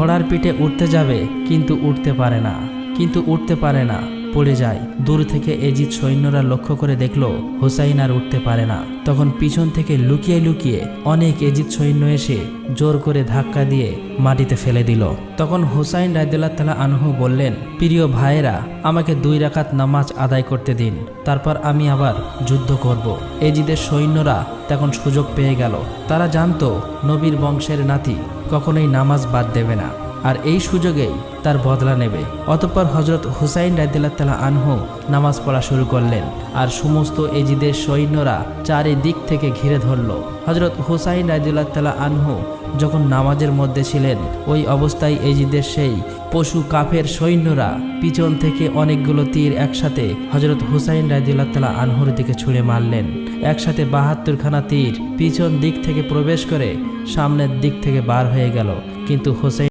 ঘোড়ার পিঠে উঠতে যাবে কিন্তু উঠতে পারে না। কিন্তু উঠতে পারে না। পড়ে যায়। দূর থেকে এজিদ সৈন্যরা লক্ষ্য করে দেখল, হুসাইন আর উঠতে পারে না। তখন পিছন থেকে লুকিয়ে লুকিয়ে অনেক এজিদ সৈন্য এসে জোর করে ধাক্কা দিয়ে মাটিতে ফেলে দিল। তখন হুসাইন রায়দুল্লাহ তালা আনহু বললেন, প্রিয় ভাইয়েরা, আমাকে দুই রাকাত নামাজ আদায় করতে দিন, তারপর আমি আবার যুদ্ধ করব। এজিদের সৈন্যরা তখন সুযোগ পেয়ে গেল। তারা জানতো, নবীর বংশের নাতি কখনোই নামাজ বাদ দেবে না। আর এই সুযোগেই তার বদলা নেবে। অতঃপর হজরত হুসাইন রাদিল্লাহ তালা আনহু নামাজ পড়া শুরু করলেন আর সমস্ত এজিদের সৈন্যরা চারিদিক থেকে ঘিরে ধরল। হজরত হুসাইন রাদিল্লাহ তালা আনহু যখন নামাজের মধ্যে ছিলেন, ওই অবস্থায় এজিদের সেই পশু কাফের সৈন্যরা পিছন থেকে অনেকগুলো তীর একসাথে হজরত হুসাইন তালা আনহুর দিকে ছুঁড়ে মারলেন। একসাথে বাহাত্তরখানা তীর পিছন দিক থেকে প্রবেশ করে সামনের দিক থেকে বার হয়ে গেল। কিন্তু হুসাইন